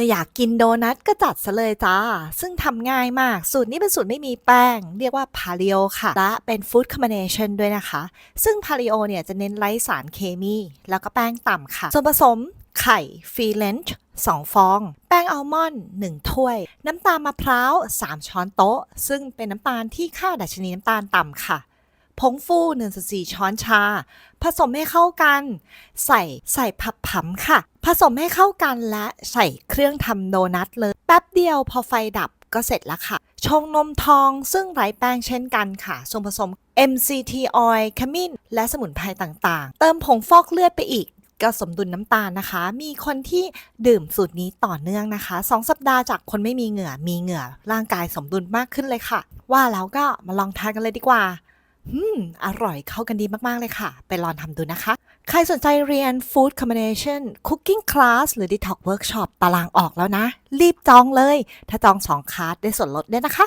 มื่ออยากกินโดนัทก็จัดซะเลยจ้า ซึ่งทำง่ายมาก สูตรนี้เป็นสูตรไม่มีแป้ง เรียกว่าพาเลโอค่ะ และเป็นฟู้ดคอมบิเนชันด้วยนะคะ ซึ่งพาเลโอเนี่ยจะเน้นไร้สารเคมี แล้วก็แป้งต่ำค่ะ ส่วนผสมไข่ฟรีเลนช์2 ฟอง แป้งอัลมอนด์1ถ้วย น้ำตาลมะพร้าว 3 ช้อนโต๊ะ ซึ่งเป็นน้ำตาลที่ค่าดัชนีน้ำตาลต่ำค่ะ ผงฟู1-4ช้อนชา ผสมให้เข้ากัน ใส่ใส่ผับผำค่ะ ผสมให้เข้ากันและใส่เครื่องทำโดนัทเลย แป๊บเดียวพอไฟดับก็เสร็จแล้วค่ะ ชงนมทองซึ่งไร้แป้งเช่นกันค่ะ ส่วนผสม MCT oil ขมิ้น และสมุนไพรต่างๆ เติมผงฟอกเลือดไปอีกก็สมดุลน้ำตาลนะคะ มีคนที่ดื่มสูตรนี้ต่อเนื่องนะคะ 2 สัปดาห์จากคนไม่มีเหงื่อ มีเหงื่อ ร่างกายสมดุลมากขึ้นเลยค่ะ ว่าแล้วก็มาลองทานกันเลยดีกว่า อืม อร่อยเข้ากันดีมาก ๆ เลยค่ะ ไปลองทำดูนะคะ ใครสนใจเรียน Food Combination Cooking Class หรือ Detox Workshop ตารางออกแล้วนะ รีบจองเลย ถ้าจอง2คลาสได้ส่วนลดด้วยนะคะ